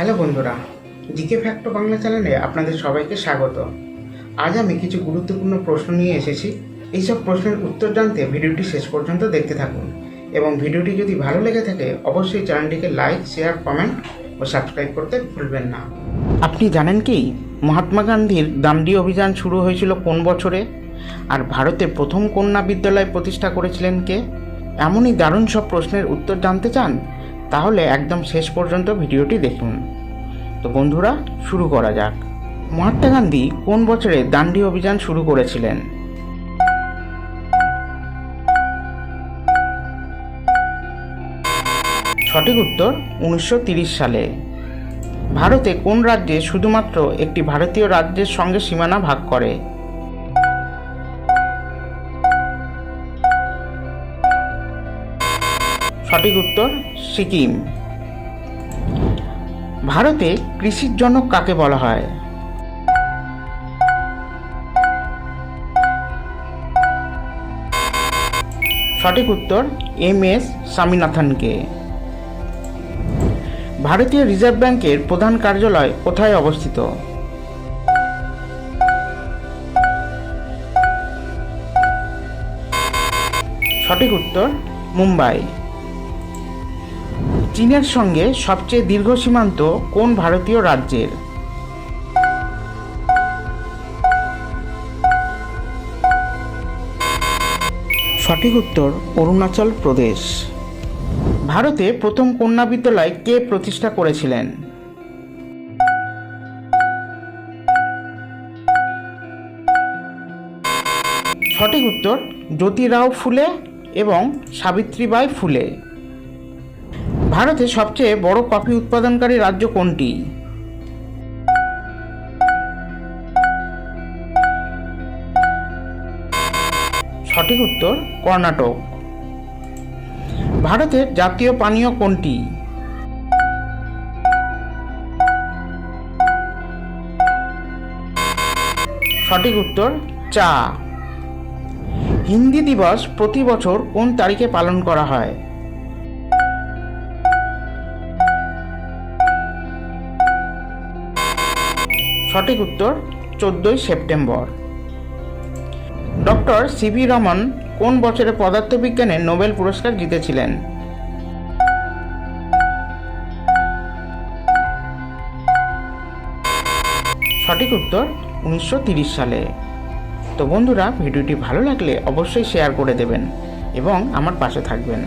Hello বন্ধুরা, GK factor Bangla চ্যানেলে আপনাদের সবাইকে স্বাগত। আজ আমি কিছু গুরুত্বপূর্ণ প্রশ্ন নিয়ে এসেছি। এইসব প্রশ্নের উত্তর জানতে ভিডিওটি শেষ পর্যন্ত দেখতে থাকুন এবং ভিডিওটি যদি ভালো লেগে থাকে, অবশ্যই চ্যানেলটিকে লাইক, শেয়ার, কমেন্ট ও সাবস্ক্রাইব করতে ভুলবেন না। আপনি জানেন কি, মহাত্মা গান্ধীর দান্ডি অভিযান শুরু হয়েছিল কোন বছরে? আর ভারতে প্রথম কন্যা বিদ্যালয় প্রতিষ্ঠা করেছিলেন কে? এমনই দারুণ সব প্রশ্নের উত্তর জানতে চান তাহলে একদম শেষ পর্যন্ত ভিডিওটি দেখুন। তো বন্ধুরা, শুরু করা যাক। মহাত্মা গান্ধী কোন বছরে দান্ডি অভিযান শুরু করেছিলেন? সঠিক উত্তর উনিশশো সালে। ভারতে কোন রাজ্যে শুধুমাত্র একটি ভারতীয় রাজ্যের সঙ্গে সীমানা ভাগ করে? সঠিক উত্তর, সিকিম। ভারতে কৃষির জনক কাকে বলা হয়? সঠিক উত্তর, এম এস স্বামীনাথনকে। ভারতীয় রিজার্ভ ব্যাংকের প্রধান কার্যালয় কোথায় অবস্থিত? সঠিক উত্তর, মুম্বাই। চীনের সঙ্গে সবচেয়ে দীর্ঘ সীমান্ত কোন ভারতীয় রাজ্যের? সঠিক উত্তর, অরুণাচল প্রদেশ। ভারতে প্রথম কন্যা বিদ্যালয় কে প্রতিষ্ঠা করেছিলেন? সঠিক উত্তর, জ্যোতিরাও ফুলে এবং সাবিত্রীবাই ফুলে। ভারতে সবচেয়ে বড় কফি উৎপাদনকারী রাজ্য কোনটি? সঠিক উত্তর, কর্ণাটক। ভারতের জাতীয় পানীয় কোনটি? সঠিক উত্তর, চা। হিন্দি দিবস প্রতি বছর কোন তারিখে পালন করা হয়? সঠিক উত্তর চোদ্দোই সেপ্টেম্বর। ডক্টর সিভি রমন কোন বছরে পদার্থবিজ্ঞানে নোবেল পুরস্কার জিতেছিলেন? সঠিক উত্তর উনিশশো সালে। তো বন্ধুরা, ভিডিওটি ভালো লাগলে অবশ্যই শেয়ার করে দেবেন এবং আমার পাশে থাকবেন।